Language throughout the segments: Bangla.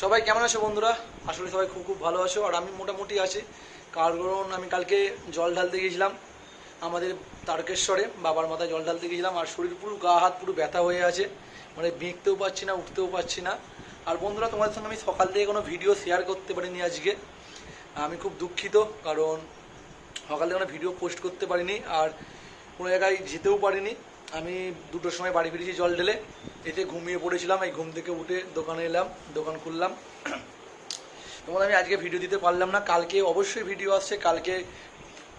সবাই কেমন আছো বন্ধুরা? আসলে সবাই খুব খুব ভালো আছো, আর আমি মোটামুটি আছি। কারণ আমি কালকে জল ঢালতে গিয়েছিলাম। আমাদের তারকেশ্বরে বাবার মাথায় জল ঢালতে গিয়েছিলাম, আর শরীর পুরো, গা হাত পুরো ব্যথা হয়ে আছে। মানে বেঁকতেও পারছি না, উঠতেও পারছি না। আর বন্ধুরা, তোমাদের সঙ্গে আমি সকাল থেকে কোনো ভিডিও শেয়ার করতে পারিনি আজকে। আমি খুব দুঃখিত, কারণ সকাল থেকে কোনো ভিডিও পোস্ট করতে পারিনি, আর কোনো জায়গায় যেতেও পারিনি। আমি দুটোর সময় বাড়ি ফিরেছি জল ঢেলে। এতে ঘুমিয়ে পড়েছিলাম, এই ঘুম থেকে উঠে দোকানে এলাম, দোকান খুললাম। তোমাদের আমি আজকে ভিডিও দিতে পারলাম না, কালকে অবশ্যই ভিডিও আসছে, কালকে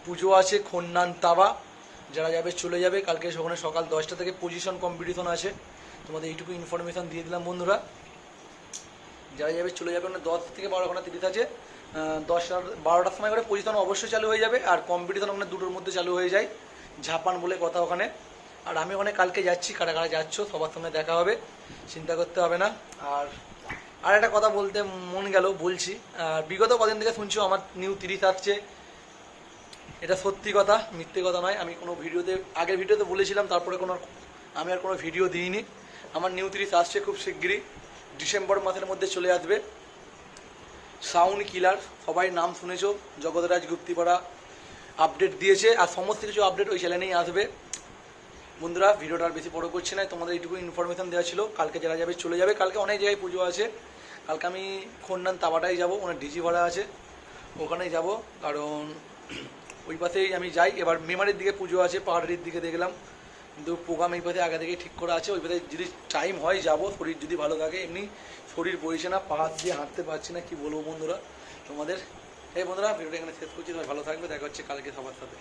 পুজো আছে, খন্নান তাবা। যারা যাবে চলে যাবে, কালকে সেখানে সকাল দশটা থেকে পজিশন কম্পিটিশন আছে। তোমাদের এইটুকু ইনফরমেশন দিয়ে দিলাম বন্ধুরা। যারা যাবে চলে যাবে মানে দশ থেকে বারো ঘণ্টা তিরিশ আছে। দশটা, বারোটার সময় করে পজিশন অবশ্যই চালু হয়ে যাবে, আর কম্পিটিশন ওখানে দুটোর মধ্যে চালু হয়ে যায়। ঝাপান বলে কথা ওখানে। আর আমি ওখানে কালকে যাচ্ছি কারা কারা যাচ্ছ, সবার সঙ্গে দেখা হবে, চিন্তা করতে হবে না। আর আর একটা কথা বলতে মন গেল, বলছি। বিগত কদিন থেকে শুনছো আমার নিউ তিরিশ আসছে। এটা সত্যি কথা, মিথ্যে কথা নয়। আমি কোনো ভিডিওতে, আগের ভিডিওতে বলেছিলাম, তারপরে কোনো, আমি আর কোনো ভিডিও দিইনি। আমার নিউ তিরিশ আসছে খুব শিগগিরই, ডিসেম্বর মাসের মধ্যে চলে আসবে। সাউন্ড কিলার সবাই নাম শুনেছো, জগৎরাজ গুপ্তিপাড়া আপডেট দিয়েছে, আর সমস্ত কিছু আপডেট ওই চ্যানেলেই আসবে। বন্ধুরা, ভিডিওটা আর বেশি বড় করছি না, তোমাদের এইটুকু ইনফরমেশন দেওয়া ছিল। কালকে যারা যাবে চলে যাবে। কালকে অনেক জায়গায় পুজো আছে। কালকে আমি খন্ডান তাবাটাই যাব, ওনার ডিজি ভাড়া আছে। ওখানেই যাব, কারণ ওই পাশেই আমি যাই। এবার মেমারির দিকে পুজো আছে, পাহাড়ির দিকে দেখলাম। কিন্তু প্রোগ্রাম এই পাশে আগে থেকেই ঠিক করা আছে। ওই পাশে যদি টাইম হয়, যাব। শরীর যদি ভালো থাকে, এমনি শরীর বইছে না পাহাড় দিয়ে হাঁটতে পারছি না, কি বলব বন্ধুরা, তোমাদের? এই বন্ধুরা, ভিডিওটা এখানে শেষ করছি, সবাই ভালো থাকবে। দেখা হচ্ছে কালকে সবার সাথে।